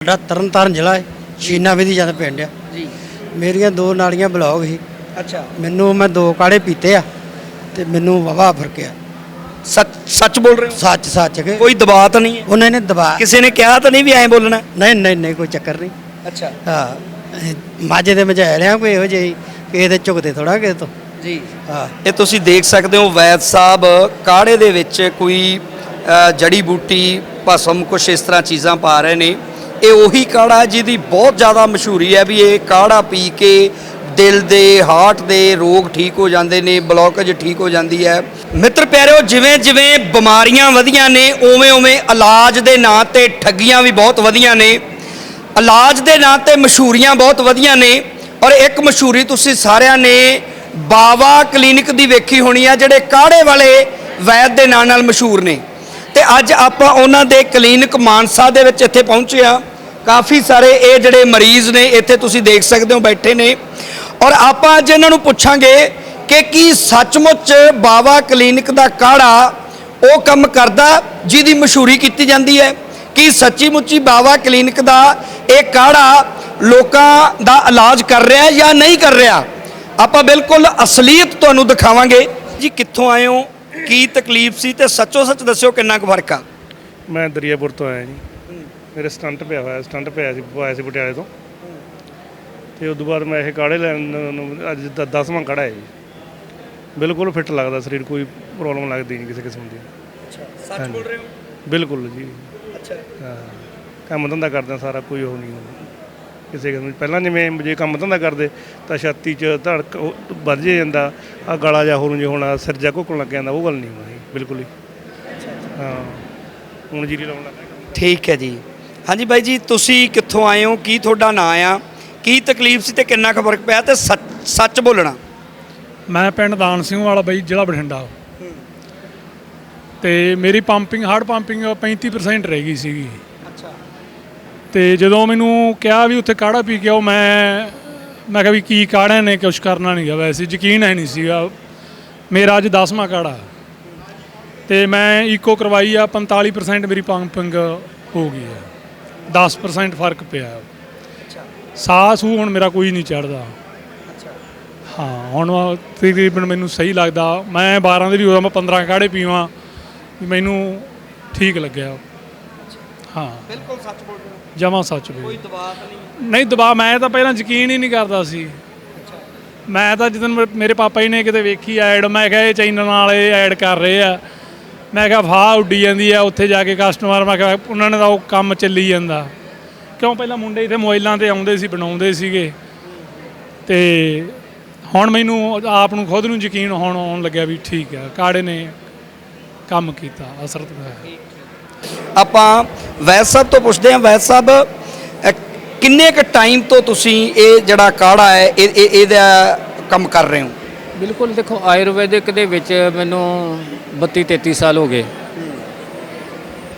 ਸਾਡਾ ਤਰਨਤਾਰਨ ਜ਼ਿਲ੍ਹਾ ਹੈ ਸ਼ੀਨਾ ਵਿਧੀ ਜਦ ਪਿੰਡ ਆ। ਜੀ। ਮੇਰੀਆਂ ਦੋ ਨਾਲੀਆਂ ਬਲੌਕ ਸੀ। ਅੱਛਾ। ਮੈਨੂੰ ਮੈਂ ਦੋ ਕਾੜੇ ਪੀਤੇ ਆ ਤੇ ਮੈਨੂੰ ਵਵਾ ਫਰਕਿਆ। ਸੱਚ ਸੱਚ ਬੋਲ ਰਹੇ ਹੋ? ਸੱਚ ਸੱਚ ਕੇ। ਕੋਈ ਦਬਾਅ ਤਾਂ ਨਹੀਂ ਹੈ? ਉਹਨਾਂ ਨੇ ਦਬਾ ਕਿਸੇ ਨੇ ਕਿਹਾ ਤਾਂ ਨਹੀਂ ਵੀ ਐਂ ਬੋਲਣਾ? ਨਹੀਂ ਨਹੀਂ ਨਹੀਂ ਕੋਈ ਚੱਕਰ ਨਹੀਂ। ਅੱਛਾ। ਹਾਂ ਮਾਝੇ ਦੇ ਮਝਾ ਰਿਆ ਕੋਈ ਇਹੋ ਜਿਹੀ ਕਿਸੇ ਦੇ ਝੁਕਦੇ ਥੋੜਾ ਕਿਸੇ ਤੋਂ। ਜੀ। ਹਾਂ। ਇਹ ਤੁਸੀਂ ਦੇਖ ਸਕਦੇ ਹੋ ਵੈਦ ਸਾਹਿਬ ਕਾੜੇ ਦੇ ਵਿੱਚ ਕੋਈ ਜੜੀ ਬੂਟੀ ਭਸਮ ਕੁਛ ਇਸ ਤਰ੍ਹਾਂ ਚੀਜ਼ਾਂ ਪਾ ਰਹੇ ਨੇ। ਇਹ ਉਹੀ ਕਾੜਾ ਜਿਹਦੀ ਬਹੁਤ ਜ਼ਿਆਦਾ ਮਸ਼ਹੂਰੀ ਹੈ ਵੀ ਇਹ ਕਾੜਾ ਪੀ ਕੇ ਦਿਲ ਦੇ ਹਾਰਟ ਦੇ ਰੋਗ ਠੀਕ ਹੋ ਜਾਂਦੇ ਨੇ ਬਲੌਕੇਜ ਠੀਕ ਹੋ ਜਾਂਦੀ ਹੈ। ਮਿੱਤਰ ਪਿਆਰਿਓ, ਜਿਵੇਂ ਜਿਵੇਂ ਬਿਮਾਰੀਆਂ ਵਧੀਆਂ ਨੇ, ਉਵੇਂ ਉਵੇਂ ਇਲਾਜ ਦੇ ਨਾਂ ਤੇ ਠੱਗੀਆਂ ਵੀ ਬਹੁਤ ਵਧੀਆਂ ਨੇ। ਇਲਾਜ ਦੇ ਨਾਂ ਤੇ ਮਸ਼ਹੂਰੀਆਂ ਬਹੁਤ ਵਧੀਆਂ ਨੇ ਔਰ ਇੱਕ ਮਸ਼ਹੂਰੀ ਤੁਸੀਂ ਸਾਰਿਆਂ ਨੇ ਬਾਵਾ ਕਲੀਨਿਕ ਦੀ ਵੇਖੀ ਹੋਣੀ ਆ, ਜਿਹੜੇ ਕਾੜੇ ਵਾਲੇ ਵੈਦ ਦੇ ਨਾਂ ਨਾਲ ਮਸ਼ਹੂਰ ਨੇ। ਤੇ ਅੱਜ ਆਪਾਂ ਉਹਨਾਂ ਦੇ ਕਲੀਨਿਕ ਮਾਨਸਾ ਦੇ ਵਿੱਚ ਇੱਥੇ ਪਹੁੰਚੇ ਆ ਕਾਫੀ ਸਾਰੇ ਇਹ ਜਿਹੜੇ ਮਰੀਜ਼ ਨੇ ਇੱਥੇ ਤੁਸੀਂ ਦੇਖ ਸਕਦੇ ਹੋ ਬੈਠੇ ਨੇ। ਔਰ ਆਪਾਂ ਅੱਜ ਇਹਨਾਂ ਨੂੰ ਪੁੱਛਾਂਗੇ ਕਿ ਕੀ ਸੱਚਮੁੱਚ ਬਾਵਾ ਕਲੀਨਿਕ ਦਾ ਕਾੜਾ ਉਹ ਕੰਮ ਕਰਦਾ ਜਿਹਦੀ ਮਸ਼ਹੂਰੀ ਕੀਤੀ ਜਾਂਦੀ ਹੈ? ਕੀ ਸੱਚੀ ਮੁੱਚੀ ਬਾਵਾ ਕਲੀਨਿਕ ਦਾ ਇਹ ਕਾੜਾ ਲੋਕਾਂ ਦਾ ਇਲਾਜ ਕਰ ਰਿਹਾ ਹੈ ਜਾਂ ਨਹੀਂ ਕਰ ਰਿਹਾ? ਆਪਾਂ ਬਿਲਕੁਲ ਅਸਲੀਅਤ ਤੁਹਾਨੂੰ ਦਿਖਾਵਾਂਗੇ। ਜੀ ਕਿੱਥੋਂ ਆਏ ਹੋ? ਕੀ ਤਕਲੀਫ ਸੀ? ਤੇ ਸੱਚੋ ਸੱਚ ਦੱਸਿਓ ਕਿੰਨਾ ਕੁ ਫ਼ਰਕ ਆ? ਮੈਂ ਦਰਿਆਪੁਰ ਤੋਂ ਆਇਆ ਜੀ। ਮੇਰੇ ਸਟੰਟ ਪਿਆ ਹੋਇਆ ਸਟੰਟ ਪਿਆ ਸੀ ਪਵਾਇਆ ਸੀ ਪਟਿਆਲੇ ਤੋਂ। ਤੇ ਉਸ ਤੋਂ ਬਾਅਦ ਮੈਂ ਇਹ ਕਾੜੇ ਲੈਣ ਨੂੰ ਅੱਜ ਦਾ 10ਵਾਂ ਕਾੜਾ ਹੈ ਜੀ। ਬਿਲਕੁਲ ਫਿੱਟ ਲੱਗਦਾ ਸਰੀਰ ਕੋਈ ਪ੍ਰੋਬਲਮ ਲੱਗਦੀ ਨਹੀਂ ਕਿਸੇ ਕਿਸਮ ਦੀ। ਸੱਚ ਬੋਲ ਰਹੇ ਹੋ? ਬਿਲਕੁਲ ਜੀ। ਅੱਛਾ। ਹਾਂ ਕੰਮ ਧੰਦਾ ਕਰਦਾ ਸਾਰਾ ਕੋਈ ਉਹ ਨਹੀਂ ਕਿਸੇ ਕਿਸਮ ਪਹਿਲਾਂ ਜਿਵੇਂ ਜੇ ਕੰਮ ਧੰਦਾ ਕਰਦੇ ਤਾਂ ਛਾਤੀ 'ਚ ਧੜਕ ਵੱਧ ਜੇ ਜਾਂਦਾ ਆ ਗਲਾ ਜਾ ਹੋਰ ਜੇ ਹੁਣ ਸਿਰ ਜਾ ਘੁੱਕਣ ਲੱਗ ਜਾਂਦਾ ਉਹ ਗੱਲ ਨਹੀਂ ਹੋਣੀ ਬਿਲਕੁਲ ਹੀ। ਹਾਂ ਹੁਣ ਜੀਰੀ ਲਾਉਣ ਲੱਗਾ ਠੀਕ ਹੈ ਜੀ। ਹਾਂਜੀ ਬਾਈ ਜੀ ਤੁਸੀਂ ਕਿੱਥੋਂ ਆਏ ਹੋ? ਕੀ ਤੁਹਾਡਾ ਨਾਂ ਆ? ਕੀ ਤਕਲੀਫ ਸੀ ਤੇ ਕਿੰਨਾ ਕੁ ਫ਼ਰਕ ਪਿਆ ਤੇ ਸੱਚ ਸੱਚ ਬੋਲਣਾ? ਮੈਂ ਪਿੰਡ ਦਾਨ ਸਿੰਘ ਵਾਲਾ ਬਈ ਜ਼ਿਲ੍ਹਾ ਬਠਿੰਡਾ। ਤੇ ਮੇਰੀ ਪੰਪਿੰਗ ਹਾਰਡ ਪੰਪਿੰਗ 35% ਰਹਿ ਗਈ ਸੀਗੀ। ਅੱਛਾ। ਤੇ ਜਦੋਂ ਮੈਨੂੰ ਕਿਹਾ ਵੀ ਉੱਥੇ ਕਾੜਾ ਪੀ ਕੇ ਆਓ ਮੈਂ ਮੈਂ ਕਿਹਾ ਵੀ ਕੀ ਕਾੜਿਆਂ ਨੇ ਕੁਛ ਕਰਨਾ ਨਹੀਂਗਾ ਵੈਸੇ ਯਕੀਨ ਹੈ ਨਹੀਂ ਸੀਗਾ। ਮੇਰਾ ਅੱਜ 10ਵਾਂ ਕਾੜਾ। ਤੇ ਮੈਂ ਈਕੋ ਕਰਵਾਈ ਆ 45% ਮੇਰੀ ਪੰਪਿੰਗ ਹੋ ਗਈ ਹੈ 10% ਫ਼ਰਕ ਪਿਆ। ਸਾਹ ਸੂ ਹੁਣ ਮੇਰਾ ਕੋਈ ਨਹੀਂ ਚੜਦਾ ਹਾਂ ਹੁਣ ਤਕਰੀਬਨ ਮੈਨੂੰ ਸਹੀ ਲੱਗਦਾ। ਮੈਂ 12 ਦੇ ਵੀ ਹੋਇਆ ਮੈਂ 15 ਕਾੜੇ ਪੀਵਾਂ ਮੈਨੂੰ ਠੀਕ ਲੱਗਿਆ। ਹਾਂ। ਬਿਲਕੁਲ ਸੱਚ ਬੋਲ ਰਹੇ ਹੋ। ਜਮਾ ਸੱਚ ਵੀ ਕੋਈ ਦਬਾਅ ਨਹੀਂ? ਨਹੀਂ ਦਬਾ ਮੈਂ ਤਾਂ ਪਹਿਲਾਂ ਯਕੀਨ ਹੀ ਨਹੀਂ ਕਰਦਾ ਸੀ। ਮੈਂ ਤਾਂ ਜਦੋਂ ਮੇਰੇ ਪਾਪਾ ਜੀ ਨੇ ਕਿਤੇ ਵੇਖੀ ਐਡ ਮੈਂ ਕਿਹਾ ਇਹ ਚੈਨਲ ਵਾਲੇ ਐਡ ਕਰ ਰਹੇ ਆ। ਮੈਂ ਕਿਹਾ ਫਾਹ ਉੱਡੀ ਜਾਂਦੀ ਆ। ਉੱਥੇ ਜਾ ਕੇ ਕਸਟਮਰ ਮੈਂ ਕਿਹਾ, ਉਹਨਾਂ ਨੇ ਤਾਂ ਉਹ ਕੰਮ ਚੱਲੀ ਜਾਂਦਾ। ਕਿਉਂ? ਪਹਿਲਾਂ ਮੁੰਡੇ ਇੱਥੇ ਮੋਬਾਈਲਾਂ ਤੇ ਆਉਂਦੇ ਸੀ, ਬਣਾਉਂਦੇ ਸੀਗੇ। ਤੇ ਹੁਣ ਮੈਨੂੰ ਆਪ ਨੂੰ, ਖੁਦ ਨੂੰ ਯਕੀਨ ਹੋਣ ਆਉਣ ਲੱਗਿਆ ਵੀ ਠੀਕ ਆ। ਕਾੜੇ ਨੇ ਕੰਮ ਕੀਤਾ ਅਸਰ ਦਿਖਾਇਆ ਆਪਾਂ ਵੈਦ ਸਾਹਿਬ ਤੋਂ ਪੁੱਛਦੇ ਹਾਂ। ਵੈਦ ਸਾਹਿਬ ਕਿੰਨੇ ਕ ਟਾਈਮ ਤੋਂ ਤੁਸੀਂ ਇਹ ਜਿਹੜਾ ਕਾੜਾ ਹੈ, ਇਹ, ਇਹ- ਇਹਦਾ ਕੰਮ ਕਰ ਰਹੇ ਹੋ? ਬਿਲਕੁਲ ਦੇਖੋ, ਆਯੁਰਵੈਦਿਕ ਦੇ ਵਿੱਚ ਮੈਨੂੰ 32 33 ਸਾਲ ਹੋ ਗਏ।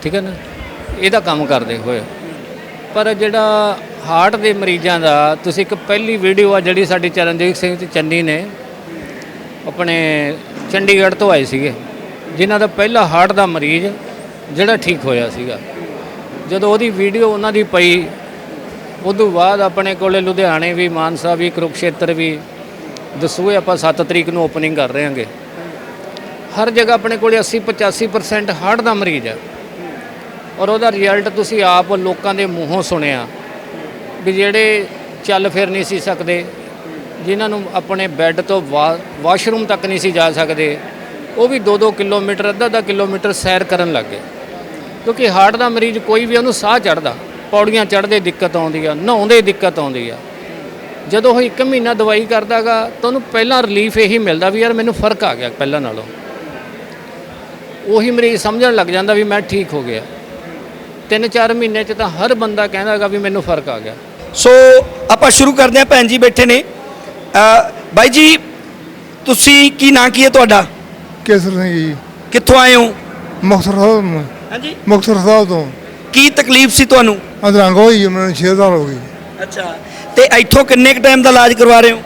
ਠੀਕ ਹੈ ਨਾ? ਇਹਦਾ ਕੰਮ ਕਰਦੇ ਹੋਏ। ਪਰ ਜਿਹੜਾ ਹਾਰਟ ਦੇ ਮਰੀਜ਼ਾਂ ਦਾ, ਤੁਸੀਂ ਇੱਕ ਪਹਿਲੀ ਵੀਡੀਓ ਆ ਜਿਹੜੀ ਸਾਡੀ ਚਰਨਜੀਤ ਸਿੰਘ ਤੇ ਚੰਨੀ ਨੇ, ਆਪਣੇ ਚੰਡੀਗੜ੍ਹ ਤੋਂ ਆਏ ਸੀਗੇ, ਜਿਨ੍ਹਾਂ ਦਾ ਪਹਿਲਾ ਹਾਰਟ ਦਾ ਮਰੀਜ਼ ਜਿਹੜਾ ਠੀਕ ਹੋਇਆ ਸੀਗਾ। ਜਦੋਂ ਉਹਦੀ ਵੀਡੀਓ ਉਹਨਾਂ ਦੀ ਪਈ, ਉਦੋਂ ਬਾਅਦ ਆਪਣੇ ਕੋਲੇ ਲੁਧਿਆਣੇ ਵੀ, ਮਾਨਸਾ ਵੀ, ਕੁਰੂਕਸ਼ੇਤਰ ਵੀ ਦਸੂਏ ਆਪਾਂ 7 ਤਰੀਕ ਨੂੰ ਓਪਨਿੰਗ ਕਰ ਰਹੇ ਹਾਂਗੇ। ਹਰ ਜਗ੍ਹਾ ਆਪਣੇ ਕੋਲੇ 80 85% ਹਾਰਟ ਦਾ ਮਰੀਜ਼ ਹੈ ਔਰ ਉਹਦਾ ਰਿਜ਼ਲਟ ਤੁਸੀਂ ਆਪ ਲੋਕਾਂ ਦੇ ਮੂੰਹੋਂ ਸੁਣਿਆ। ਵੀ ਜਿਹੜੇ ਚੱਲ ਫਿਰ ਨਹੀਂ ਸੀ ਸਕਦੇ, ਜਿਨ੍ਹਾਂ ਨੂੰ ਆਪਣੇ ਬੈੱਡ ਤੋਂ ਵਾ- ਵਾਸ਼ਰੂਮ ਤੱਕ ਨਹੀਂ ਸੀ ਜਾ ਸਕਦੇ, ਉਹ ਵੀ 2-2 ਕਿਲੋਮੀਟਰ, ਅੱਧਾ-ਅੱਧਾ ਕਿਲੋਮੀਟਰ ਸੈਰ ਕਰਨ ਲੱਗ ਗਏ। ਕਿਉਂਕਿ ਹਾਰਟ ਦਾ ਮਰੀਜ਼ ਕੋਈ ਵੀ ਉਹਨੂੰ ਸਾਹ ਚੜਦਾ ਪੌੜੀਆਂ ਚੜ੍ਹਦੇ ਦਿੱਕਤ ਆਉਂਦੀ ਆ, ਨਹਾਉਂਦੇ ਦਿੱਕਤ ਆਉਂਦੀ ਆ। ਜਦੋਂ ਉਹ ਇੱਕ ਮਹੀਨਾ ਦਵਾਈ ਕਰਦਾਗਾ ਤਾਂ ਉਹਨੂੰ ਪਹਿਲਾਂ ਰਿਲੀਫ ਇਹੀ ਮਿਲਦਾ ਵੀ ਯਾਰ ਮੈਨੂੰ ਫ਼ਰਕ ਆ ਗਿਆ ਪਹਿਲਾਂ ਨਾਲੋਂ। ਉਹੀ ਮਰੀਜ਼ ਸਮਝਣ ਲੱਗ ਜਾਂਦਾ ਵੀ ਮੈਂ ਠੀਕ ਹੋ ਗਿਆ। ਤਿੰਨ ਚਾਰ ਮਹੀਨੇ 'ਚ ਤਾਂ ਹਰ ਬੰਦਾ ਕਹਿੰਦਾਗਾ ਵੀ ਮੈਨੂੰ ਫ਼ਰਕ ਆ ਗਿਆ। ਸੋ ਆਪਾਂ ਸ਼ੁਰੂ ਕਰਦੇ ਹਾਂ ਭੈਣ ਜੀ ਬੈਠੇ ਨੇ। ਅ, ਬਾਈ ਜੀ ਤੁਸੀਂ ਕੀ ਨਾਂ ਕੀ ਹੈ ਤੁਹਾਡਾ? ਕੇਸਰ ਸਿੰਘ ਜੀ। ਕਿੱਥੋਂ ਆਏ ਹੋ? ਮੁਕਤਸਰ ਸਾਹਿਬ ਤੋਂ। ਹਾਂਜੀ। ਮੁਕਤਸਰ ਸਾਹਿਬ ਤੋਂ। ਕੀ ਤਕਲੀਫ ਸੀ ਤੁਹਾਨੂੰ? ਅਧਰੰਗ ਹੋਈ ਮੈਨੂੰ 6 ਸਾਲ ਹੋ ਗਏ। ਅੱਛਾ। ਤੇ ਇੱਥੋਂ ਕਿੰਨੇ ਕ ਟਾਈਮ ਦਾ ਇਲਾਜ ਕਰਵਾ ਰਹੇ ਹੋ?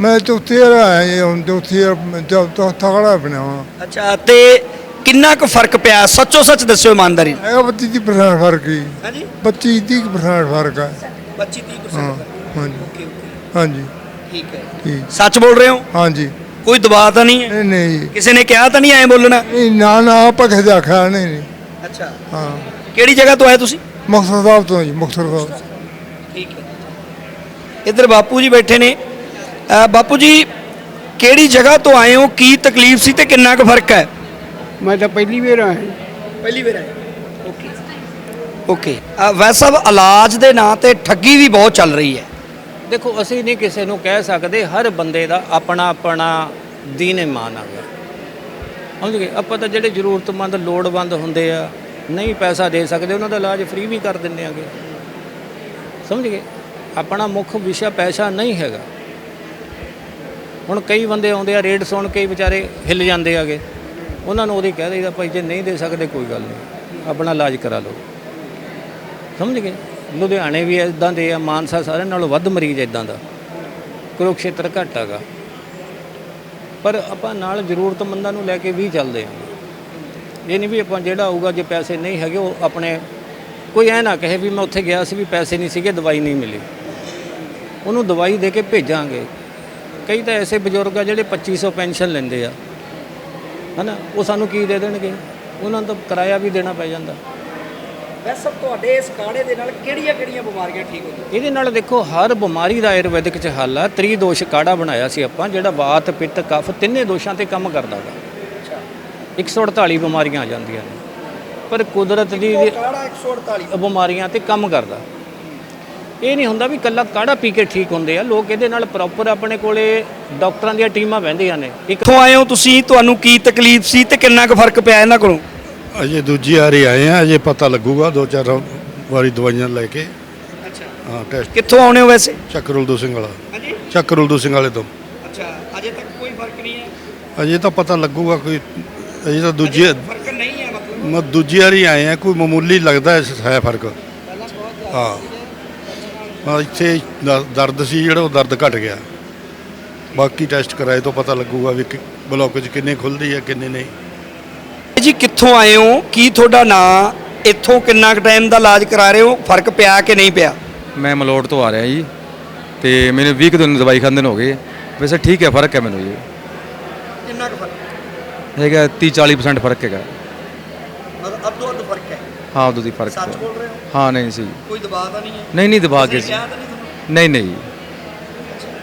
ਮੈਂ ਚੌਥੀ ਵਾਰ ਆਇਆ ਜੀ ਹੁਣ ਚੌਥੀ ਵਾਰ ਤਗੜਾ ਬਣਿਆ ਵਾਂ। ਅੱਛਾ ਤੇ ਕਿੰਨਾ ਕੁ ਫ਼ਰਕ ਪਿਆ? ਸੱਚੋ ਸੱਚ ਦੱਸਿਓ ਇਮਾਨਦਾਰੀ ਨਾਲ। ਹੈਗਾ 25 ਦੀ percent ਫ਼ਰਕ ਹੀ ਹਾਂਜੀ? 25 30 percent ਫ਼ਰਕ ਹੈ 25 30% ਹਾਂ ਹਾਂਜੀ। Okay okay. ਹਾਂਜੀ। ਠੀਕ ਹੈ। ਠੀਕ। ਸੱਚ ਬੋਲ ਰਹੇ ਹੋ? ਹਾਂਜੀ। ਕੋਈ ਦਬਾਅ ਤਾਂ ਨਹੀਂ ਹੈ? ਨਹੀਂ ਨਹੀਂ ਕਿਸੇ ਨੇ ਕਿਹਾ ਤਾਂ ਨਹੀਂ ਐਂ ਬੋਲਣਾ? ਨਹੀਂ ਨਾ ਨਾ ਕਿਸੇ ਦਾ ਨਹੀਂ ਨਹੀਂ ਅੱਛਾ। ਹਾਂ। ਕਿਹੜੀ ਜਗ੍ਹਾ ਤੋਂ ਆਏ ਤੁਸੀਂ? ਮੁਕਤਸਰ ਸਾਹਿਬ ਤੋਂ ਜੀ ਮੁਕਤਸਰ ਸਾਹਿਬ। ਠੀਕ ਹੈ। ਇੱਧਰ ਬਾਪੂ ਜੀ ਬੈਠੇ ਨੇ। ਬਾਪੂ ਜੀ ਕਿਹੜੀ ਜਗ੍ਹਾ ਤੋਂ ਆਏ ਹੋ? ਕੀ ਤਕਲੀਫ ਸੀ ਤੇ ਕਿੰਨਾ ਕੁ ਫ਼ਰਕ ਹੈ? ਮੈਂ ਤਾਂ ਪਹਿਲੀ ਵਾਰ ਆਇਆ। ਪਹਿਲੀ ਵਾਰ ਆਏ ਓਕੇ। ਓਕੇ। ਵੈਸੇ ਸਭ ਇਲਾਜ ਦੇ ਨਾਂ ਤੇ ਠੱਗੀ ਵੀ ਬਹੁਤ ਚੱਲ ਰਹੀ ਹੈ। ਦੇਖੋ ਅਸੀਂ ਨਹੀਂ ਕਿਸੇ ਨੂੰ ਕਹਿ ਸਕਦੇ ਹਰ ਬੰਦੇ ਦਾ ਆਪਣਾ ਆਪਣਾ ਦੀਨ ਇਮਾਨ ਆ ਗਿਆ। ਸਮਝ ਗਏ? ਆਪਾਂ ਤਾਂ ਜਿਹੜੇ ਜ਼ਰੂਰਤਮੰਦ ਲੋੜਵੰਦ ਹੁੰਦੇ ਆ ਨਹੀਂ ਪੈਸਾ ਦੇ ਸਕਦੇ ਉਹਨਾਂ ਦਾ ਇਲਾਜ ਫ੍ਰੀ ਵੀ ਕਰ ਦਿੰਦੇ ਆਗੇ। ਸਮਝ ਗਏ? ਆਪਣਾ ਮੁੱਖ ਵਿਸ਼ਾ ਪੈਸਾ ਨਹੀਂ ਹੈਗਾ। ਹੁਣ ਕਈ ਬੰਦੇ ਆਉਂਦੇ ਆ ਰੇਟ ਸੁਣ ਕੇ ਵਿਚਾਰੇ ਹਿੱਲ ਜਾਂਦੇ ਆਗੇ ਉਹਨਾਂ ਨੂੰ ਉਹਦੀ ਕਹਿ ਦੇਈਦਾ, ਭਾਈ ਜੇ ਨਹੀਂ ਦੇ ਸਕਦੇ, ਕੋਈ ਗੱਲ ਨਹੀਂ। ਆਪਣਾ ਇਲਾਜ ਕਰਾ ਲਓ। ਸਮਝ ਗਏ? ਲੁਧਿਆਣੇ ਵੀ ਇਦਾਂ ਦੇ ਆ, ਮਾਨਸਾ ਸਾਰਿਆਂ ਨਾਲੋਂ ਵੱਧ ਮਰੀਜ਼ ਇਦਾਂ ਦਾ। ਕੁਰੂਕਸ਼ੇਤਰ ਘੱਟ ਹੈਗਾ। ਪਰ ਆਪਾਂ ਨਾਲ ਜ਼ਰੂਰਤਮੰਦਾਂ ਨੂੰ ਲੈ ਕੇ ਵੀ ਚੱਲਦੇ ਹਾਂ। ਇਹ ਨਹੀਂ ਵੀ ਆਪਾਂ ਜਿਹੜਾ ਆਊਗਾ, ਜੇ ਪੈਸੇ ਨਹੀਂ ਹੈਗੇ, ਉਹ ਆਪਣੇ ਕੋਈ ਐ ਨਾ ਕਹੇ ਵੀ ਮੈਂ ਉੱਥੇ ਗਿਆ ਸੀ ਵੀ ਪੈਸੇ ਨਹੀਂ ਸੀਗੇ ਦਵਾਈ ਨਹੀਂ ਮਿਲੀ। ਉਹਨੂੰ ਦਵਾਈ ਦੇ ਕੇ ਭੇਜਾਂਗੇ। ਕਈ ਤਾਂ ਐਸੇ ਬਜ਼ੁਰਗ ਆ ਜਿਹੜੇ 2500 ਪੈਨਸ਼ਨ ਲੈਂਦੇ ਆ। ਹਨਾ? ਉਹ ਸਾਨੂੰ ਕੀ ਦੇ ਦੇਣਗੇ? ਉਹਨਾਂ ਨੂੰ ਤਾਂ ਕਿਰਾਇਆ ਵੀ ਦੇਣਾ ਪੈ ਜਾਂਦਾ। ਵੈਸੇ ਸਭ ਤੁਹਾਡੇ ਇਸ ਕਾੜੇ ਦੇ ਨਾਲ ਕਿਹੜੀਆਂ ਕਿਹੜੀਆਂ ਬਿਮਾਰੀਆਂ ਠੀਕ ਹੁੰਦੀਆਂ? ਇਹਦੇ ਨਾਲ ਦੇਖੋ ਹਰ ਬਿਮਾਰੀ ਦਾ ਆਯੁਰਵੈਦਿਕ ਚ ਹੱਲ ਆ। ਤ੍ਰਿਦੋਸ਼ ਕਾੜਾ ਬਣਾਇਆ ਸੀ ਆਪਾਂ ਜਿਹੜਾ ਵਾਤ ਪਿੱਤ ਕਫ ਤਿੰਨੇ ਦੋਸ਼ਾਂ ਤੇ ਕੰਮ ਕਰਦਾ ਵਾ 148 ਬਿਮਾਰੀਆਂ ਆ ਜਾਂਦੀਆਂ ਨੇ। ਪਰ ਕੁਦਰਤ ਦੀ ਕਾੜਾ 148 ਬਿਮਾਰੀਆਂ ਤੇ ਕੰਮ ਕਰਦਾ। ਇਹ ਨਹੀਂ ਹੁੰਦਾ ਵੀ ਕੱਲਾ ਕਾੜਾ ਪੀ ਕੇ ਠੀਕ ਹੁੰਦੇ ਆ। ਲੋਕ ਇਹਦੇ ਨਾਲ ਪ੍ਰੋਪਰ ਆਪਣੇ ਕੋਲੇ ਡਾਕਟਰਾਂ ਦੀਆਂ ਟੀਮਾਂ ਬਹਿੰਦੀਆਂ ਨੇ। ਇੱਕ ਕਿੱਥੋਂ ਆਏ ਹੋ ਤੁਸੀਂ? ਤੁਹਾਨੂੰ ਕੀ ਤਕਲੀਫ ਸੀ ਤੇ ਕਿੰਨਾ ਕੁ ਫ਼ਰਕ ਪਿਆ ਇਹਨਾਂ ਕੋਲੋਂ? ਅਜੇ ਦੂਜੀ ਵਾਰੀ ਆਏ ਆ ਅਜੇ ਪਤਾ ਲੱਗੂਗਾ ਦੋ ਚਾਰ ਵਾਰੀ ਦਵਾਈਆਂ ਲੈ ਕੇ। ਅੱਛਾ। ਹਾਂ ਟੈਸਟ ਕਿੱਥੋਂ ਆਉਣੇ ਹੋ ਵੈਸੇ? ਚੱਕਰੁਲਦੂ ਸਿੰਘ ਵਾਲਾ। ਹਾਂਜੀ। ਚੱਕਰੁਲਦੂ ਸਿੰਘ ਵਾਲੇ ਤੋਂ। ਅੱਛਾ ਅਜੇ ਤੱਕ ਕੋਈ ਫ਼ਰਕ ਨਹੀਂ ਹੈ? ਅਜੇ ਤਾਂ ਪਤਾ ਲੱਗੂਗਾ ਕੋਈ ਅਜੇ ਤਾਂ ਦੂਜੀ ਫ਼ਰਕ ਨਹੀਂ ਹੈ ਮਤਲਬ ਮੈਂ ਦੂਜੀ ਵਾਰੀ ਆਏ ਆ ਕੋਈ ਮਾਮੂਲੀ ਲੱਗਦਾ ਹੈ ਫ਼ਰਕ। ਹਾਂ। ਹਾਂ ਇੱਥੇ ਦ- ਦਰਦ ਸੀ ਜਿਹੜਾ ਉਹ ਦਰਦ ਘਟ ਗਿਆ। ਬਾਕੀ ਟੈਸਟ ਕਰਾਏ ਤੋਂ ਪਤਾ ਲੱਗੂਗਾ ਵੀ ਬਲੌਕ 'ਚ ਕਿੰਨੇ ਖੁੱਲਦੀ ਹੈ ਕਿੰਨੇ ਨਹੀਂ। ਜੀ ਕਿੱਥੋਂ ਆਏ ਹੋ? ਕੀ ਤੁਹਾਡਾ ਨਾਂ? ਇੱਥੋਂ ਕਿੰਨਾ ਕੁ ਟਾਈਮ ਦਾ ਇਲਾਜ ਕਰਾ ਰਹੇ ਹੋ? ਫ਼ਰਕ ਪਿਆ ਕਿ ਨਹੀਂ ਪਿਆ? ਮੈਂ ਮਲੋਟ ਤੋਂ ਆ ਰਿਹਾ ਜੀ। ਤੇ ਮੈਨੂੰ 20 ਕੁ ਦਿਨ ਦਵਾਈ ਖਾਂਦੇ ਨੂੰ ਹੋ ਗਏ। ਵੈਸੇ ਠੀਕ ਹੈ ਫ਼ਰਕ ਹੈ ਮੈਨੂੰ ਜੀ। ਕਿੰਨਾ ਕੁ ਫ਼ਰਕ? ਹੈਗਾ 30 40% ਫ਼ਰਕ ਹੈਗਾ ਮਤਲਬ ਅੱਧੋ ਅੱਧ ਫ਼ਰਕ ਹੈ ਉਦੋਂ ਦੀ ਫ਼ਰਕ ਸੱਚ ਬੋਲ ਰਹੇ ਹੋ? ਹਾਂ ਨਹੀਂ ਸੀ ਕੋਈ ਦਬਾਅ ਤਾਂ ਨਹੀਂ ਹੈ? ਨਹੀਂ ਨਹੀਂ ਦਬਾ ਕੇ ਕਿਸੇ ਸੀ ਨੇ ਕਿਹਾ ਤਾਂ ਨਹੀਂ ਤੁਹਾਨੂੰ? ਨਹੀਂ ਨਹੀਂ।